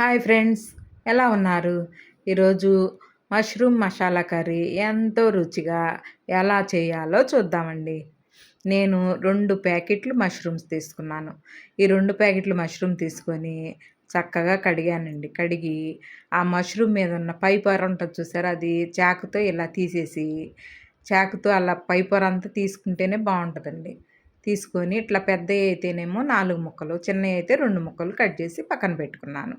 Hi friends ఎలా ఉన్నారు? ఈరోజు మష్రూమ్ మసాలా కర్రీ ఎంతో రుచిగా ఎలా చేయాలో చూద్దామండి. నేను రెండు ప్యాకెట్లు మష్రూమ్స్ తీసుకున్నాను. ఈ రెండు ప్యాకెట్లు మష్రూమ్ తీసుకొని చక్కగా కడిగానండి. కడిగి ఆ మష్రూమ్ మీద ఉన్న పైపర్ ఉంటుంది చూసారా అది చాకుతో ఇలా తీసేసి చాకుతో అలా పైపర్ అంతా తీసుకుంటేనే బాగుంటుందండి. తీసుకొని ఇట్లా పెద్దవి అయితేనేమో నాలుగు ముక్కలు చిన్నవి అయితే రెండు ముక్కలు కట్ చేసి పక్కన పెట్టుకున్నాను.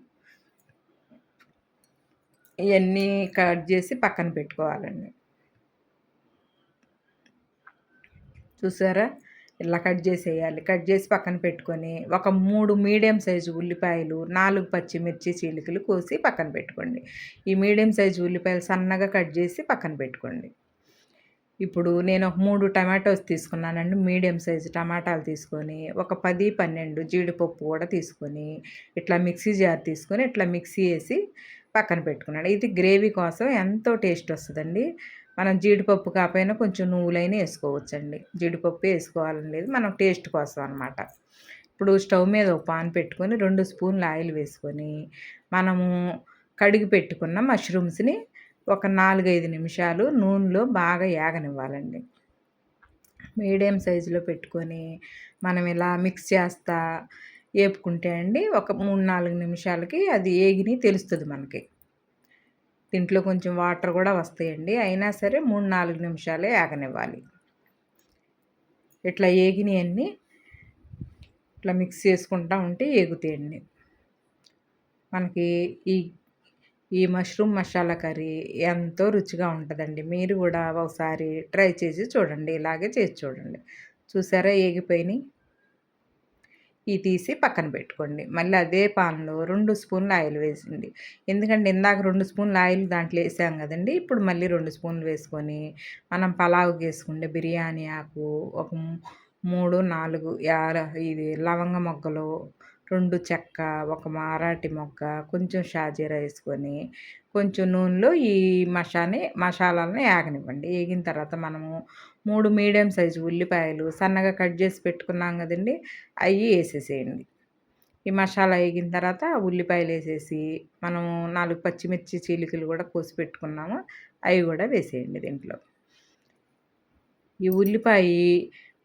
ఇవన్నీ కట్ చేసి పక్కన పెట్టుకోవాలండి. చూసారా? ఇలా కట్ చేసేయాలి. కట్ చేసి పక్కన పెట్టుకొని ఒక మూడు మీడియం సైజు ఉల్లిపాయలు నాలుగు పచ్చిమిర్చి చీలికలు కోసి పక్కన పెట్టుకోండి. ఈ మీడియం సైజు ఉల్లిపాయలు సన్నగా కట్ చేసి పక్కన పెట్టుకోండి. ఇప్పుడు నేను ఒక మూడు టమాటోస్ తీసుకున్నానండి. మీడియం సైజు టమాటాలు తీసుకొని ఒక పది పన్నెండు జీడిపప్పు కూడా తీసుకొని ఇట్లా మిక్సీ జార్ తీసుకొని ఇట్లా మిక్సీ వేసి పక్కన పెట్టుకున్నాడు. ఇది గ్రేవీ కోసం ఎంతో టేస్ట్ వస్తుందండి. మనం జీడిపప్పు కాకపోయినా కొంచెం నువ్వులైనా వేసుకోవచ్చండి. జీడిపప్పు వేసుకోవాలని లేదు. మనం టేస్ట్ కోసం అనమాట ఇప్పుడు స్టవ్ మీద ఒక పాన్ పెట్టుకొని రెండు స్పూన్లు ఆయిల్ వేసుకొని మనము కడిగి పెట్టుకున్న మష్రూమ్స్ని ఒక నాలుగైదు నిమిషాలు నూనెలో బాగా ఏగనివ్వాలండి మీడియం సైజులో పెట్టుకొని మనం ఇలా మిక్స్ చేస్తా వేపుకుంటే అండి ఒక మూడు నాలుగు నిమిషాలకి అది ఏగిని తెలుస్తుంది మనకి. దీంట్లో కొంచెం వాటర్ కూడా వస్తాయండి. అయినా సరే మూడు నాలుగు నిమిషాలే ఆగనివ్వాలి ఇట్లా ఏగినాయన్నీ ఇట్లా మిక్స్ చేసుకుంటా ఉంటే ఏగుతాయండి. మనకి ఈ ఈ మష్రూమ్ మసాలా కర్రీ ఎంతో రుచిగా ఉంటుందండి. మీరు కూడా ఒకసారి ట్రై చేసి చూడండి. ఇలాగే చేసి చూడండి. చూసారా? ఏగిపోయినాయి. ఈ తీసి పక్కన పెట్టుకోండి. మళ్ళీ అదే పాన్లో రెండు స్పూన్లు ఆయిల్ వేసింది. ఎందుకంటే ఇందాక రెండు స్పూన్లు ఆయిల్ దాంట్లో వేసాం కదండి. ఇప్పుడు మళ్ళీ రెండు స్పూన్లు వేసుకొని మనం పలావ్ వేసుకుంటే బిర్యానీ ఆకు ఒక మూడు నాలుగు యార ఇది లవంగ మొగ్గలు రెండు చెక్క ఒక మారాటి మొగ్గ కొంచెం షాజీరా వేసుకొని కొంచెం నూనెలో ఈ మసాని మసాలాలని ఏగనివ్వండి ఏగిన తర్వాత మనము మూడు మీడియం సైజు ఉల్లిపాయలు సన్నగా కట్ చేసి పెట్టుకున్నాం కదండి అవి వేసేసేయండి. ఈ మసాలా వేగిన తర్వాత ఉల్లిపాయలు వేసేసి మనము నాలుగు పచ్చిమిర్చి చీలికలు కూడా కోసి పెట్టుకున్నాము అవి కూడా వేసేయండి దీంట్లో. ఈ ఉల్లిపాయ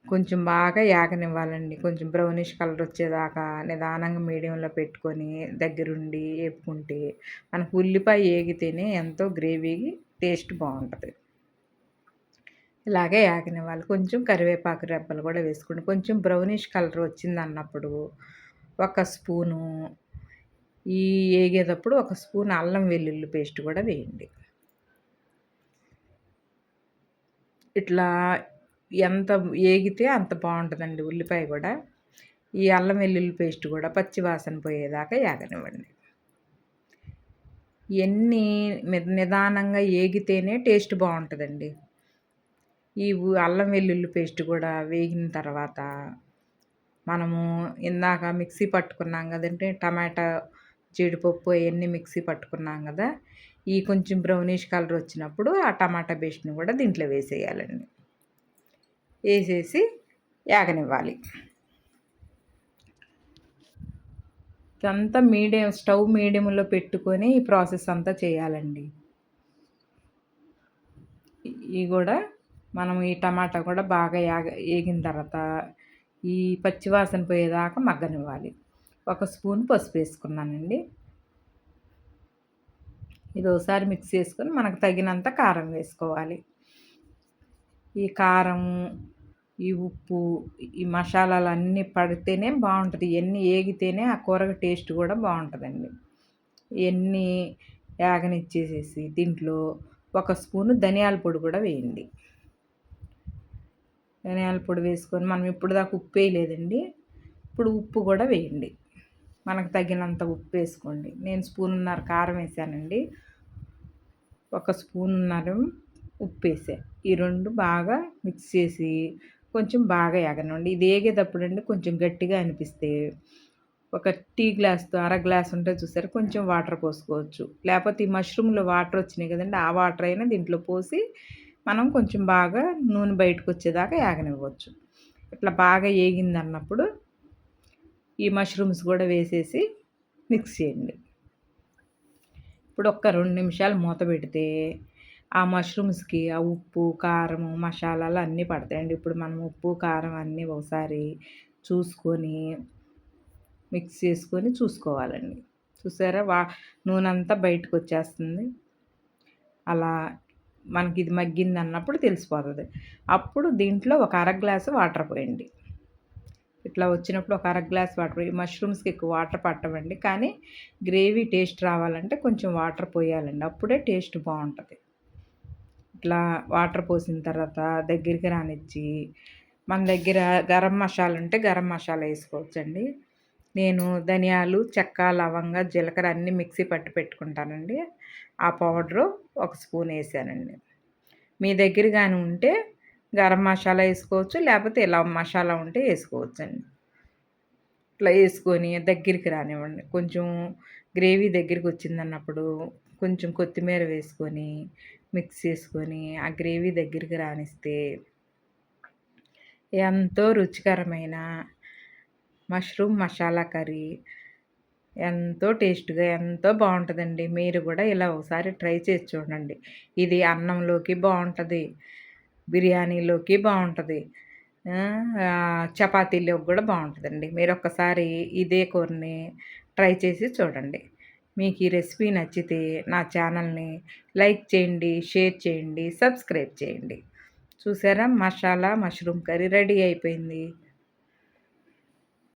కొంచెం బాగా యాగనివ్వాలండి. కొంచెం బ్రౌనిష్ కలర్ వచ్చేదాకా నిదానంగా మీడియంలో పెట్టుకొని దగ్గరుండి వేపుకుంటే మనకు ఉల్లిపాయ ఏగితేనే ఎంతో గ్రేవీ టేస్ట్ బాగుంటుంది. ఇలాగే యాగనివ్వాలి. కొంచెం కరివేపాకు రెబ్బలు కూడా వేసుకోండి. కొంచెం బ్రౌనిష్ కలర్ వచ్చింది అన్నప్పుడు ఒక స్పూను ఈ వేగేటప్పుడు ఒక స్పూన్ అల్లం వెల్లుల్లి పేస్ట్ కూడా వేయండి. ఇట్లా ఎంత ఏగితే అంత బాగుంటుందండి ఉల్లిపాయ కూడా. ఈ అల్లం వెల్లుల్లి పేస్ట్ కూడా పచ్చి వాసన పోయేదాకా యాగనివ్వండి. ఇవన్నీ నిదానంగా ఏగితేనే టేస్ట్ బాగుంటుందండి. ఈ అల్లం వెల్లుల్లి పేస్ట్ కూడా వేగిన తర్వాత మనము ఇందాక మిక్సీ పట్టుకున్నాం కదంటే టమాటా జీడిపప్పు అవన్నీ మిక్సీ పట్టుకున్నాం కదా ఈ కొంచెం బ్రౌనిష్ కలర్ వచ్చినప్పుడు ఆ టమాటా పేస్ట్ని కూడా దీంట్లో వేసేయాలండి. వేసేసి యాగనివ్వాలి ఇదంతా మీడియం స్టవ్ మీడియంలో పెట్టుకొని ఈ ప్రాసెస్ అంతా చేయాలండి. ఇవి కూడా మనం ఈ టమాటా కూడా బాగా యాగ వేగిన తర్వాత ఈ పచ్చివాసన పోయేదాకా మగ్గనివ్వాలి. ఒక స్పూన్ పసుపు వేసుకున్నానండి. ఇది ఒకసారి మిక్స్ చేసుకొని మనకు తగినంత కారం వేసుకోవాలి. ఈ కారం ఈ ఉప్పు ఈ మసాలాలు అన్నీ పడితేనే బాగుంటుంది. ఇవన్నీ ఏగితేనే ఆ కూరగా టేస్ట్ కూడా బాగుంటుందండి. ఇవన్నీ యాగనిచ్చేసేసి దీంట్లో ఒక స్పూను ధనియాల పొడి కూడా వేయండి. ధనియాల పొడి వేసుకొని మనం ఇప్పుడు దాకా ఉప్పు వేయలేదండి. ఇప్పుడు ఉప్పు కూడా వేయండి. మనకు తగినంత ఉప్పు వేసుకోండి. నేను స్పూన్నర కారం వేసానండి. ఒక స్పూన్నర ఉప్పు వేసా. ఈ రెండు బాగా మిక్స్ చేసి కొంచెం బాగా ఎగనండి. ఇది ఏగేటప్పుడు అండి కొంచెం గట్టిగా అనిపిస్తే ఒక టీ గ్లాస్తో అర గ్లాస్ ఉంటే చూసారు కొంచెం వాటర్ పోసుకోవచ్చు. లేకపోతే ఈ మష్రూమ్లో వాటర్ వచ్చినాయి కదండి ఆ వాటర్ అయినా దీంట్లో పోసి మనం కొంచెం బాగా నూనె బయటకు వచ్చేదాకా ఏగనివ్వచ్చు ఇట్లా బాగా ఏగింది అన్నప్పుడు ఈ మష్రూమ్స్ కూడా వేసేసి మిక్స్ చేయండి. ఇప్పుడు ఒక్క రెండు నిమిషాలు మూత పెడితే ఆ మష్రూమ్స్కి ఆ ఉప్పు కారం మసాలాలు అన్నీ పడతాయండి. ఇప్పుడు మనం ఉప్పు కారం అన్నీ ఒకసారి చూసుకొని మిక్స్ చేసుకొని చూసుకోవాలండి. చూసారా? వా నూనె అంతా బయటకు వచ్చేస్తుంది అలా మనకి ఇది మగ్గింది అన్నప్పుడు తెలిసిపోతుంది. అప్పుడు దీంట్లో ఒక అర గ్లాసు వాటర్ పోయండి. ఇట్లా వచ్చినప్పుడు ఒక అర గ్లాస్ వాటర్ పోయి మష్రూమ్స్కి ఎక్కువ వాటర్ పట్టవండి. కానీ గ్రేవీ టేస్ట్ రావాలంటే కొంచెం వాటర్ పోయాలండి. అప్పుడే టేస్ట్ బాగుంటుంది. ఇట్లా వాటర్ పోసిన తర్వాత దగ్గరికి రానిచ్చి మన దగ్గర గరం మసాలా ఉంటే గరం మసాలా వేసుకోవచ్చండి. నేను ధనియాలు చెక్క లవంగ జీలకర్ర అన్నీ మిక్సీ పట్టి పెట్టుకుంటానండి. ఆ పౌడరు ఒక స్పూన్ వేసానండి. మీ దగ్గర కానీ ఉంటే గరం మసాలా వేసుకోవచ్చు లేకపోతే ఇలా మసాలా ఉంటే వేసుకోవచ్చు అండి ఇట్లా వేసుకొని దగ్గరికి రానివ్వండి. కొంచెం గ్రేవీ దగ్గరికి వచ్చిందన్నప్పుడు కొంచెం కొత్తిమీర వేసుకొని మిక్స్ చేసుకొని ఆ గ్రేవీ దగ్గరికి రానిస్తే ఎంతో రుచికరమైన మష్రూమ్ మసాలా కర్రీ ఎంతో టేస్ట్గా ఎంతో బాగుంటుందండి మీరు కూడా ఇలా ఒకసారి ట్రై చేసి చూడండి. ఇది అన్నంలోకి బాగుంటుంది బిర్యానీలోకి బాగుంటుంది చపాతీలోకి కూడా బాగుంటుందండి మీరు ఒక్కసారి ఇదే కూరని ట్రై చేసి చూడండి. మీకు ఈ రెసిపీ నచ్చితే నా ఛానల్ని లైక్ చేయండి షేర్ చేయండి సబ్స్క్రైబ్ చేయండి. చూసారా? మసాలా మష్రూమ్ కర్రీ రెడీ అయిపోయింది.